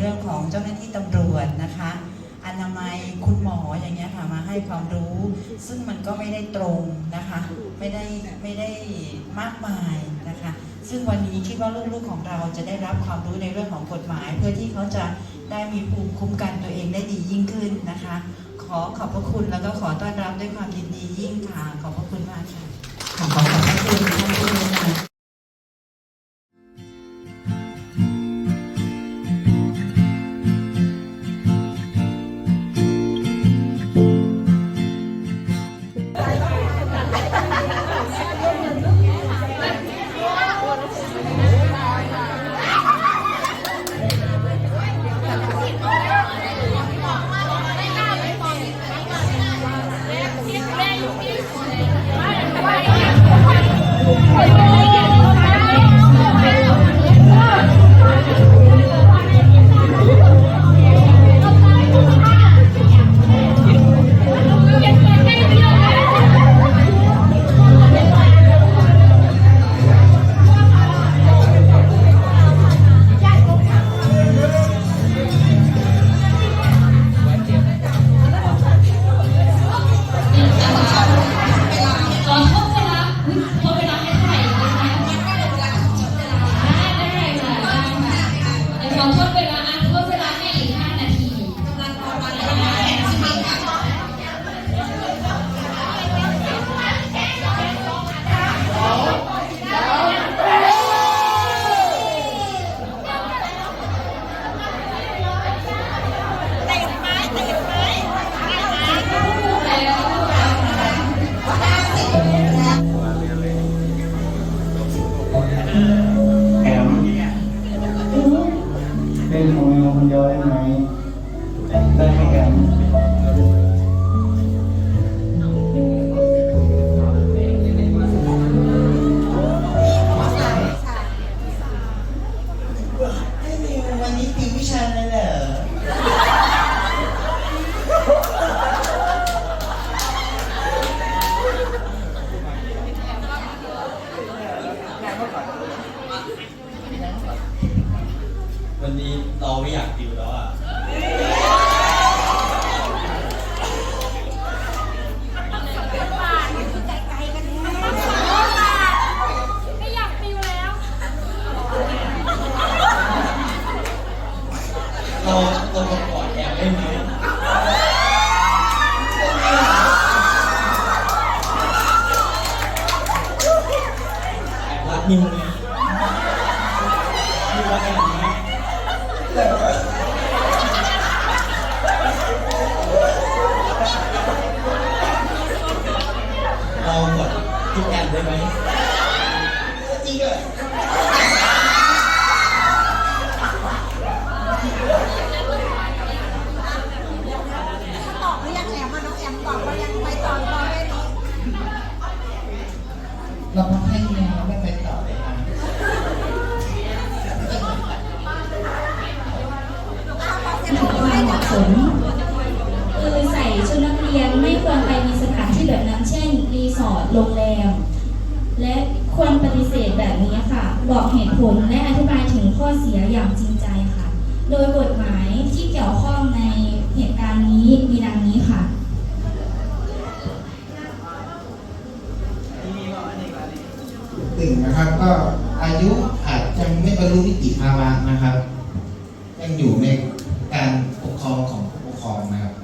เรื่องของเจ้าหน้าที่ตำรวจนะคะอนามัยคุณหมออย่างเงี้ยค่ะมาให้ความรู้ ซึ่งมันก็ไม่ได้ตรงนะคะไม่ได้ไม่ได้มากมายนะคะ ซึ่งวันนี้คิดว่าลูกๆของเราจะได้รับความรู้ในเรื่องของกฎหมาย เพื่อที่เขาจะได้มีภูมิคุ้มกันตัวเองได้ดียิ่งขึ้นนะคะ ขอขอบพระคุณแล้วก็ขอต้อนรับด้วยความยินดียิ่งค่ะขอบพระคุณมากค่ะขอบคุณ กดทุกแอบได้ไหม รปฏิเสธแบบนี้ค่ะ บอกเหตุผลและอธิบายถึงข้อเสียอย่างจริงใจค่ะ โดยกฎหมายที่เกี่ยวข้องในเหตุการณ์นี้มีดังนี้ค่ะหนึ่งนะครับก็อายุอาจจะไม่บรรลุนิติภาวะนะครับ ยังอยู่ในการปกครองของผู้ปกครองนะครับ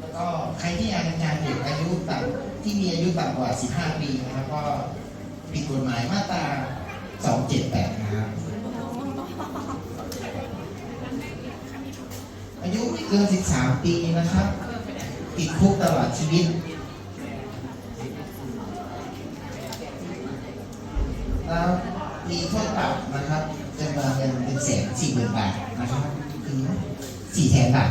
แล้วก็ ใครที่ยังยังเด็กอายุต่ำที่มีอายุต่ำกว่า 15 ปีนะครับก็ผิดกฎหมายมาตรา 278 นะครับ อายุไม่เกิน 13 ปีนะครับ ติดคุกตลอดชีวิต แล้วมีโทษปรับนะครับจำนวนเงินเป็นแสนสี่หมื่นบาทนะครับถึงสี่แสนบาท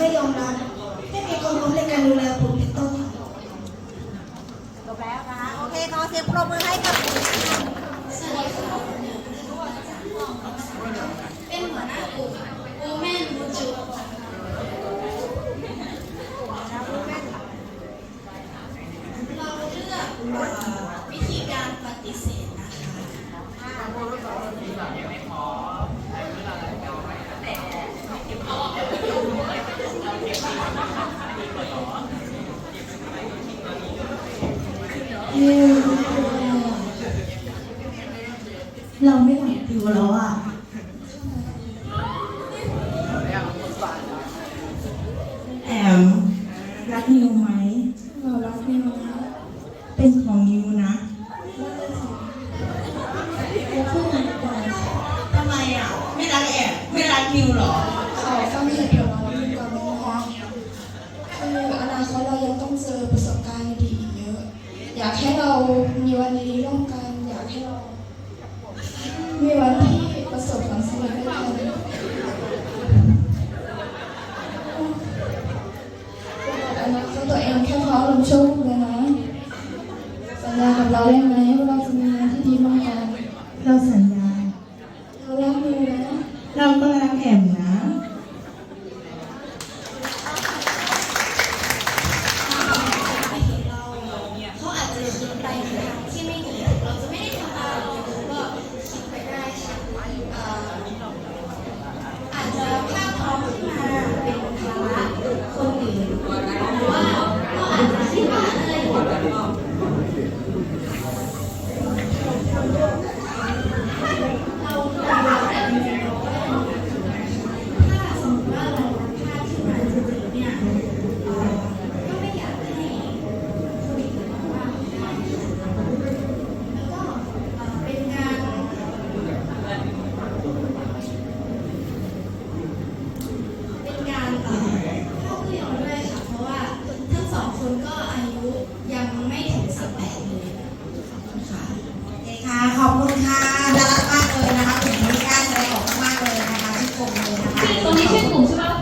ไม่ยอมรับไม่มีความรู้ในการดูแลบุตรเป็นต้นจบแล้วนะคะ โอเคขอเสียงปรบมือให้ค่ะ สวัสดีค่ะเป็นหัวหน้ากลุ่ม Women มูจูเราเลือกเอ่อวิธีการปฏิเสธนะคะ เราไม่ไหวติวแล้วอะแอมรักนิวไหมเรารักนิวนะเป็นของนิวนะเราเพื่อนกันค่ะทำไมอะ ไม่รักแอมไม่รักนิวเหรอขอฟังเหตุผลของเราก่อนนะคะคืออนาคตเรายังต้องเจอประสบการณ์ดีๆอีกเยอะ อยากให้เรามีวันดีๆร่วมกัน อยากให้เรา มีวันที่ประสบความสำเร็จด้วยกันอนาคตตัวเองแค่ฟ้าลมโชคเลยนะสัญญากับเราได้ไหมว่าเราจะมีงานที่ดีร่วมกันเราสัญญา เรารักนิวนะ เราก็รักแอมนะ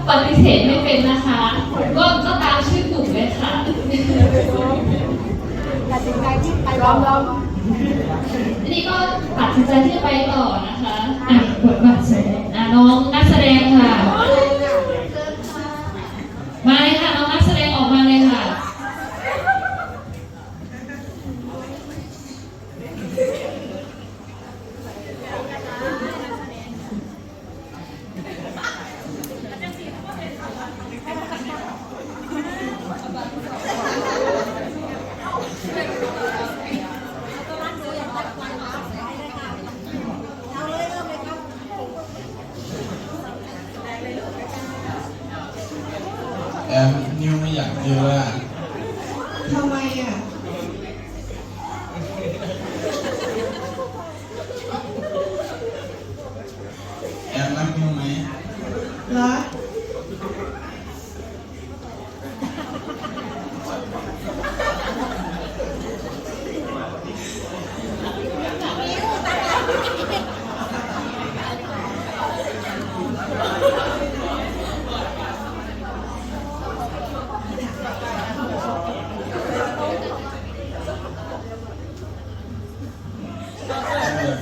ปฏิเสธไม่เป็นนะคะ ก็ก็ตามชื่อกลุ่มเลยค่ะตัดสินใจที่ไปร้องร้องทีนี้ก็ตัดสินใจที่จะไปต่อนะคะ อะบทบาทแสดงอะน้องนักแสดงค่ะ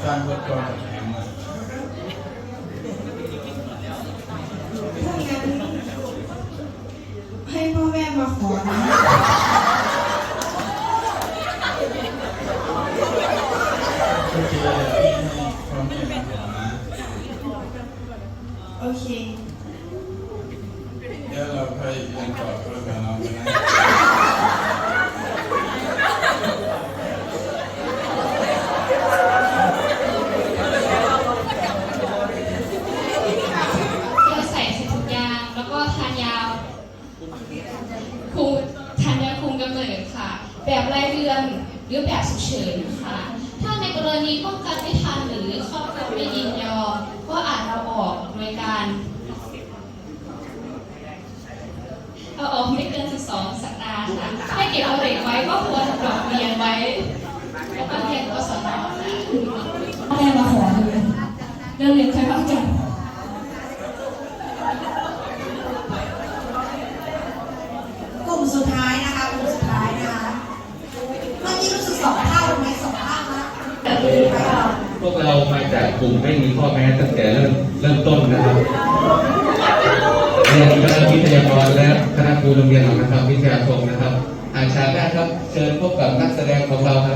สร้างครอบครัวกับแอมอะถ้างั้นให้พ่อแม่มาขอนะ โอเคพี่ให้พ่อแม่มาขอนะ โอเค เดี๋ยวเราค่อยเรียนต่อ เอาออกไม่เกิน12สัปดาห์ค่ะให้เก็บเอาเด็กไว้ก็ควรสำหรับเรียนไว้ แล้วก็เรียนกศน ค่ะแม่มาขอเลยเรื่องเรียนใค่อยว่ากันกลุ่มสุดท้ายนะคะกลุ่มสุดท้ายนะคะเมื่อกี้รู้สึกสองเท่าไหมสองเท่านะพวกเรามาจากกลุ่มไม่มีข้อแม้ตั้งแต่เริ่มเริ่มต้นนะครับเรียนคณะวิทยากรและคณะครูโรงเรียนหนองนะครับวิทยาคมนะครับอาชาแรกครับ เชิญพบกับนักแสดงของเราครับ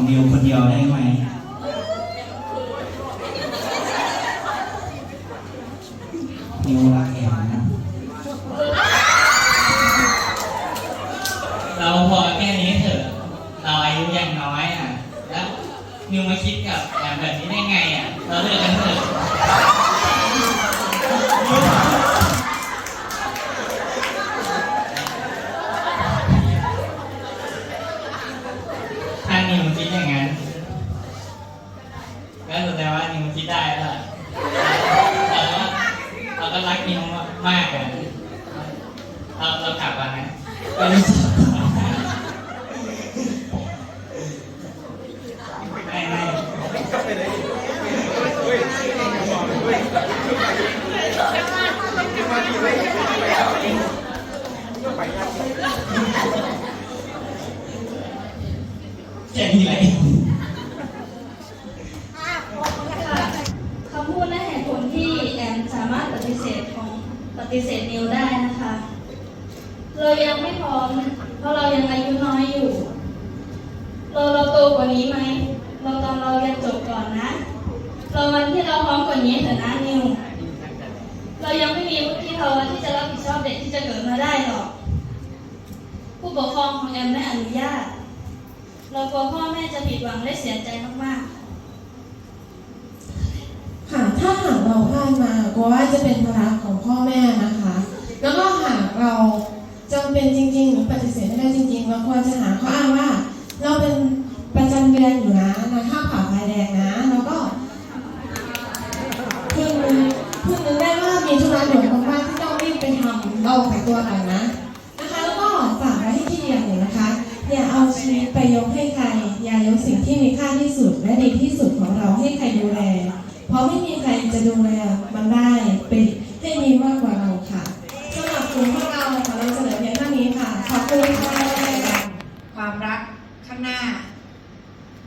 นของนิวคนเดียวได้ไหมนิวรัก นิวคิดอย่างนั้นก็แสดงว่านิวคิดได้แล้วล่ะเราก็เราก็รักนิวมากอะเราเรากลับวันนะไปรู้สึกไม่ไม่ แค่นี้แหละคำพูดและเหตุผลที่แอมสามารถปฏิเสธของปฏิเสธนิวได้นะคะ เรายังไม่พร้อมเพราะเรายังอายุน้อยอยู่ เราเราโตกว่านี้ไหม เราตอนเราเรียนจบก่อนนะ เราวันที่เราพร้อมกว่านี้เถอะนะนิว เรายังไม่มีวุฒิภาวะที่จะรับผิดชอบเด็กที่จะเกิดมาได้หรอก ผู้ปกครองของแอมไม่อนุญาต เรากลัวพ่อแม่จะผิดหวังและเสียใจมากๆค่ะถ้าหากเราพลาดมากลัวว่าจะเป็นภาระของพ่อแม่นะคะ แล้วก็หากเราจำเป็นจริงๆหรือปฏิเสธไม่ได้จริงๆเราควรจะหาข้ออ้างว่า เราเป็นประจำเดือนอยู่นะนะข้าวผ่าไฟแดงนะแล้วก็เพึงพึงนึกได้ว่ามีธุระด่วนมากๆที่ต้องรีบไปทำเราขายตัวก่อนนะนะคะ แล้วก็ฝากไว้ให้ที่เรียนอยู่นะคะอย่าเอาชีวิตไปยกให้ใครอย่ายก สิ่งที่มีค่าที่สุดและดีที่สุดของเราให้ใครดูแล เพราะไม่มีใครจะดูแลมันได้เป็นให้ดีมากกว่าเราค่ะสำหรับกลุ่มพวกเราขอเราเสนอเพียงเท่านี้ค่ะ ขอบคุณค่ะความรักข้างหน้า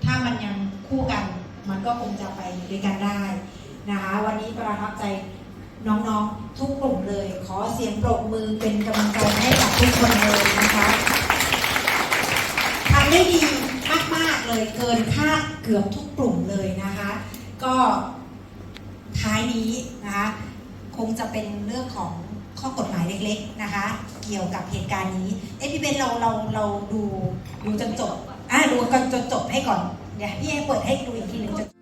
ถ้ามันยังคู่กัน มันก็คงจะไปด้วยกันได้นะคะ วันนี้ประทับใจน้องๆทุกกลุ่มเลย ขอเสียงปรบมือเป็นกำลังใจให้กับทุกคนเลยนะคะทำได้ดี เลยเกินคาดเกือบทุกกลุ่มเลยนะคะ ก็ท้ายนี้นะคะคงจะเป็นเรื่องของข้อกฎหมายเล็กๆนะคะ เกี่ยวกับเหตุการณ์นี้เอ้พี่เบนเราเราเราดูดูจนจบอะดูกันจนจบให้ก่อนเดี๋ยวพี่ให้เปิดให้ดูอีกทีหนึ่งจน